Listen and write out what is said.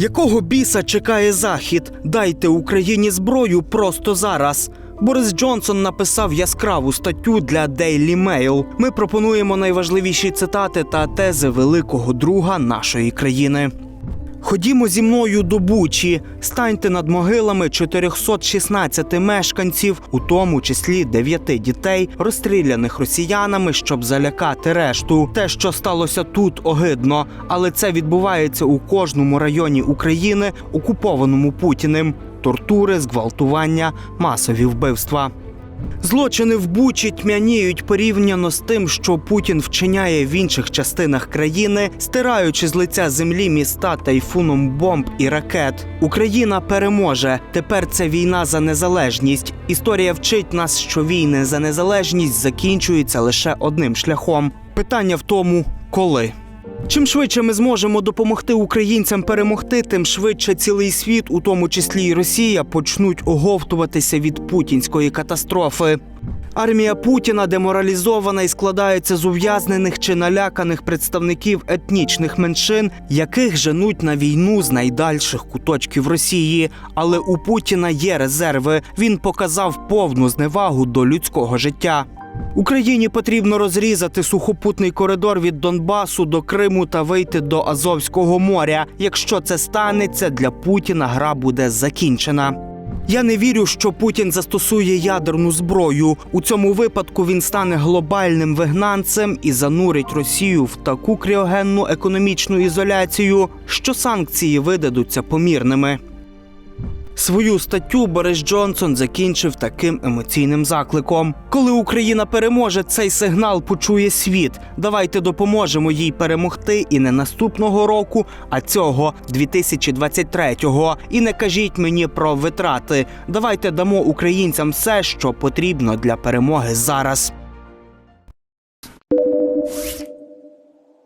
Якого біса чекає захід? Дайте Україні зброю просто зараз. Борис Джонсон написав яскраву статтю для Daily Mail. Ми пропонуємо найважливіші цитати та тези великого друга нашої країни. Ходімо зі мною до Бучі, станьте над могилами 416 мешканців, у тому числі 9 дітей, розстріляних росіянами, щоб залякати решту. Те, що сталося тут, огидно, але це відбувається у кожному районі України, окупованому Путіним. Тортури, зґвалтування, масові вбивства. Злочини в Бучі тьмяніють порівняно з тим, що Путін вчиняє в інших частинах країни, стираючи з лиця землі міста тайфуном бомб і ракет. Україна переможе. Тепер це війна за незалежність. Історія вчить нас, що війни за незалежність закінчуються лише одним шляхом. Питання в тому, коли. Чим швидше ми зможемо допомогти українцям перемогти, тим швидше цілий світ, у тому числі й Росія, почнуть оговтуватися від путінської катастрофи. Армія Путіна деморалізована і складається з ув'язнених чи наляканих представників етнічних меншин, яких женуть на війну з найдальших куточків Росії. Але у Путіна є резерви. Він показав повну зневагу до людського життя. Україні потрібно розрізати сухопутний коридор від Донбасу до Криму та вийти до Азовського моря. Якщо це станеться, для Путіна гра буде закінчена. Я не вірю, що Путін застосує ядерну зброю. У цьому випадку він стане глобальним вигнанцем і занурить Росію в таку кріогенну економічну ізоляцію, що санкції видадуться помірними. Свою статтю Борис Джонсон закінчив таким емоційним закликом: коли Україна переможе, цей сигнал почує світ. Давайте допоможемо їй перемогти і не наступного року, а цього 2023-го. І не кажіть мені про витрати. Давайте дамо українцям все, що потрібно для перемоги зараз.